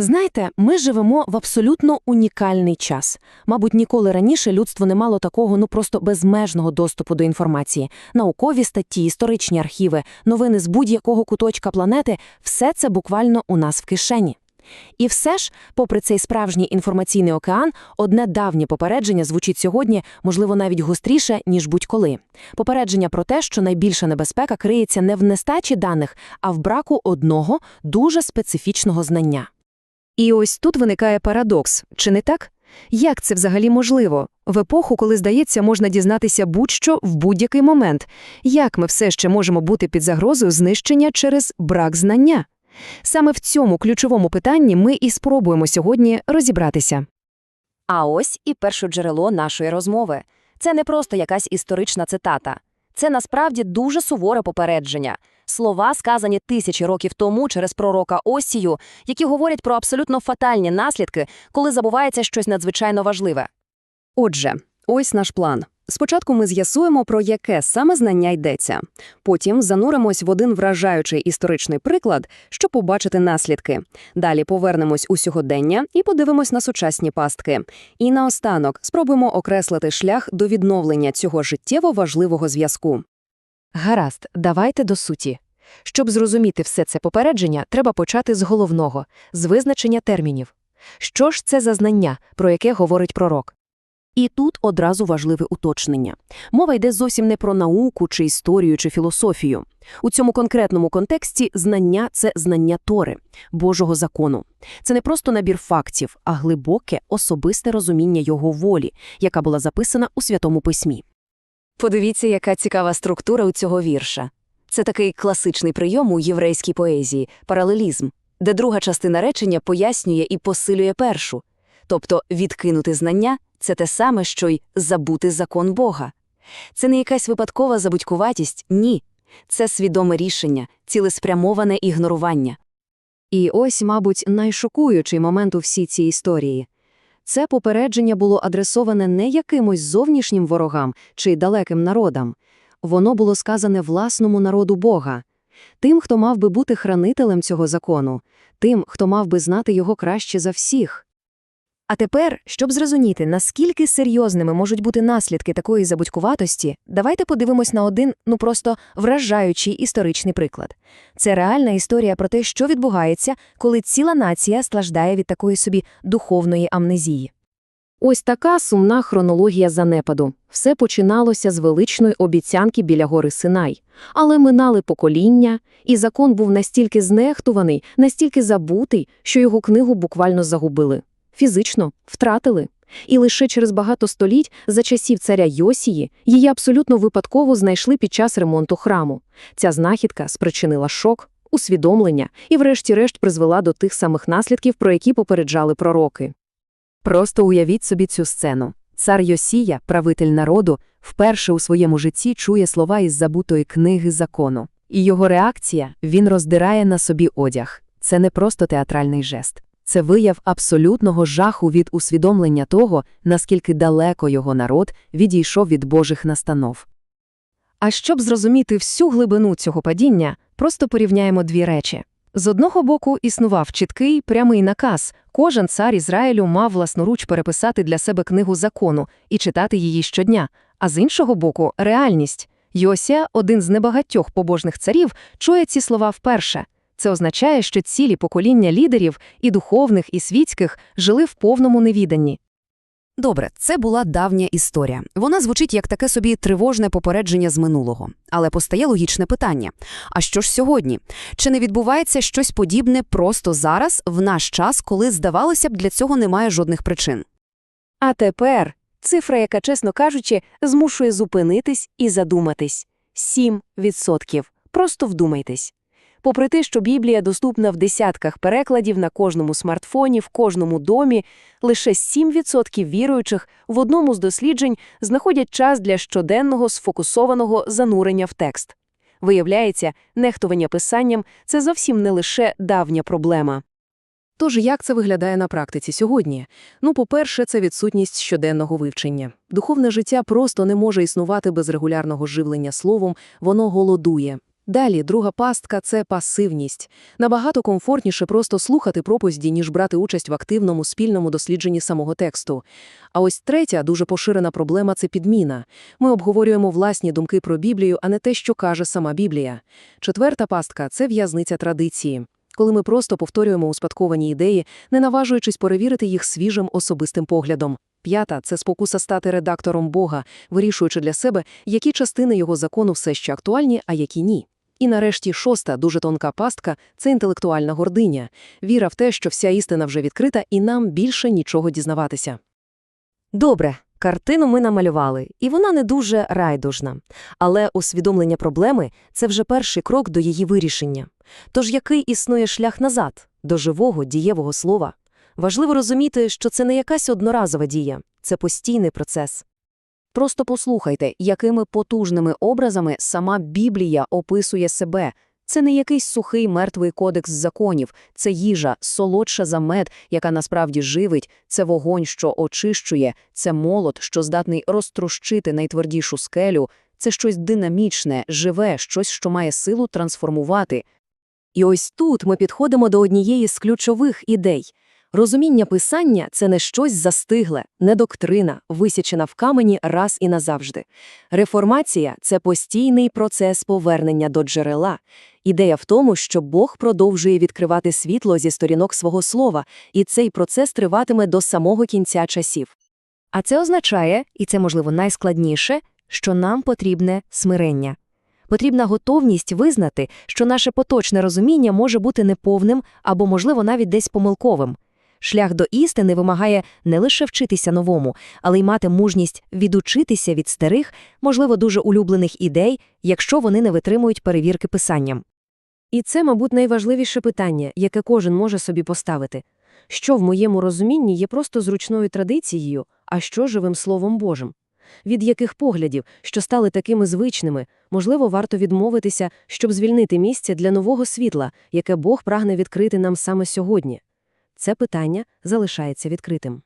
Знаєте, ми живемо в абсолютно унікальний час. Мабуть, ніколи раніше людство не мало такого ну просто безмежного доступу до інформації. Наукові статті, історичні архіви, новини з будь-якого куточка планети все це буквально у нас в кишені. І все ж, попри цей справжній інформаційний океан, одне давнє попередження звучить сьогодні, можливо, навіть гостріше, ніж будь-коли. Попередження про те, що найбільша небезпека криється не в нестачі даних, а в браку одного дуже специфічного знання. І ось тут виникає парадокс, чи не так? Як це взагалі можливо? В епоху, коли, здається, можна дізнатися будь-що в будь-який момент. Як ми все ще можемо бути під загрозою знищення через брак знання? Саме в цьому ключовому питанні ми і спробуємо сьогодні розібратися. А ось і перше джерело нашої розмови. Це не просто якась історична цитата. Це насправді дуже суворе попередження. Слова, сказані тисячі років тому через пророка Осію, які говорять про абсолютно фатальні наслідки, коли забувається щось надзвичайно важливе. Отже, ось наш план. Спочатку ми з'ясуємо, про яке саме знання йдеться. Потім зануримось в один вражаючий історичний приклад, щоб побачити наслідки. Далі повернемось у сьогодення і подивимось на сучасні пастки. І наостанок спробуємо окреслити шлях до відновлення цього життєво важливого зв'язку. Гаразд, давайте до суті. Щоб зрозуміти все це попередження, треба почати з головного – з визначення термінів. Що ж це за знання, про яке говорить пророк? І тут одразу важливе уточнення. Мова йде зовсім не про науку, чи історію, чи філософію. У цьому конкретному контексті знання – це знання Тори, Божого закону. Це не просто набір фактів, а глибоке, особисте розуміння його волі, яка була записана у Святому Письмі. Подивіться, яка цікава структура у цього вірша. Це такий класичний прийом у єврейській поезії – паралелізм, де друга частина речення пояснює і посилює першу. Тобто відкинути знання – це те саме, що й забути закон Бога. Це не якась випадкова забудькуватість, ні. Це свідоме рішення, цілеспрямоване ігнорування. І ось, мабуть, найшокуючий момент у всій цій історії. Це попередження було адресоване не якимось зовнішнім ворогам чи далеким народам. Воно було сказане власному народу Бога, тим, хто мав би бути хранителем цього закону, тим, хто мав би знати його краще за всіх. А тепер, щоб зрозуміти, наскільки серйозними можуть бути наслідки такої забудькуватості, давайте подивимось на один, ну просто вражаючий історичний приклад. Це реальна історія про те, що відбувається, коли ціла нація страждає від такої собі духовної амнезії. Ось така сумна хронологія занепаду. Все починалося з величної обіцянки біля гори Синай. Але минали покоління, і закон був настільки знехтуваний, настільки забутий, що його книгу буквально загубили. Фізично втратили. І лише через багато століть за часів царя Йосії її абсолютно випадково знайшли під час ремонту храму. Ця знахідка спричинила шок, усвідомлення і врешті-решт призвела до тих самих наслідків, про які попереджали пророки. Просто уявіть собі цю сцену. Цар Йосія, правитель народу, вперше у своєму житті чує слова із забутої книги закону. І його реакція – він роздирає на собі одяг. Це не просто театральний жест. Це вияв абсолютного жаху від усвідомлення того, наскільки далеко його народ відійшов від Божих настанов. А щоб зрозуміти всю глибину цього падіння, просто порівняємо дві речі. З одного боку існував чіткий, прямий наказ кожен цар Ізраїлю мав власноруч переписати для себе книгу закону і читати її щодня, а з іншого боку реальність. Йосія, один з небагатьох побожних царів, чує ці слова вперше. Це означає, що цілі покоління лідерів, і духовних, і світських, жили в повному невіданні. Добре, це була давня історія. Вона звучить як таке собі тривожне попередження з минулого. Але постає логічне питання: а що ж сьогодні? Чи не відбувається щось подібне просто зараз, в наш час, коли, здавалося б, для цього немає жодних причин? А тепер цифра, яка, чесно кажучи, змушує зупинитись і задуматись. 7%. Просто вдумайтесь. Попри те, що Біблія доступна в десятках перекладів на кожному смартфоні, в кожному домі, лише 7% віруючих в одному з досліджень знаходять час для щоденного сфокусованого занурення в текст. Виявляється, нехтування писанням це зовсім не лише давня проблема. Тож як це виглядає на практиці сьогодні? Ну, по-перше, це відсутність щоденного вивчення. Духовне життя просто не може існувати без регулярного живлення словом, воно голодує. Далі, друга пастка – це пасивність. Набагато комфортніше просто слухати проповіді, ніж брати участь в активному спільному дослідженні самого тексту. А ось третя, дуже поширена проблема – це підміна. Ми обговорюємо власні думки про Біблію, а не те, що каже сама Біблія. Четверта пастка – це в'язниця традиції. Коли ми просто повторюємо успадковані ідеї, не наважуючись перевірити їх свіжим особистим поглядом. П'ята – це спокуса стати редактором Бога, вирішуючи для себе, які частини його закону все ще актуальні, а які ні. І нарешті шоста, дуже тонка пастка – це інтелектуальна гординя. Віра в те, що вся істина вже відкрита і нам більше нічого дізнаватися. Добре, картину ми намалювали, і вона не дуже райдужна. Але усвідомлення проблеми – це вже перший крок до її вирішення. Тож який існує шлях назад, до живого, дієвого слова? Важливо розуміти, що це не якась одноразова дія, це постійний процес. Просто послухайте, якими потужними образами сама Біблія описує себе. Це не якийсь сухий мертвий кодекс законів, це їжа, солодша за мед, яка насправді живить, це вогонь, що очищує, це молот, що здатний розтрощити найтвердішу скелю, це щось динамічне, живе, щось, що має силу трансформувати. І ось тут ми підходимо до однієї з ключових ідей. Розуміння писання – це не щось застигле, не доктрина, висічена в камені раз і назавжди. Реформація – це постійний процес повернення до джерела. Ідея в тому, що Бог продовжує відкривати світло зі сторінок свого слова, і цей процес триватиме до самого кінця часів. А це означає, і це, можливо, найскладніше, що нам потрібне смирення. Потрібна готовність визнати, що наше поточне розуміння може бути неповним або, можливо, навіть десь помилковим. Шлях до істини вимагає не лише вчитися новому, але й мати мужність відучитися від старих, можливо, дуже улюблених ідей, якщо вони не витримують перевірки писанням. І це, мабуть, найважливіше питання, яке кожен може собі поставити. Що в моєму розумінні є просто зручною традицією, а що живим Словом Божим? Від яких поглядів, що стали такими звичними, можливо, варто відмовитися, щоб звільнити місце для нового світла, яке Бог прагне відкрити нам саме сьогодні? Це питання залишається відкритим.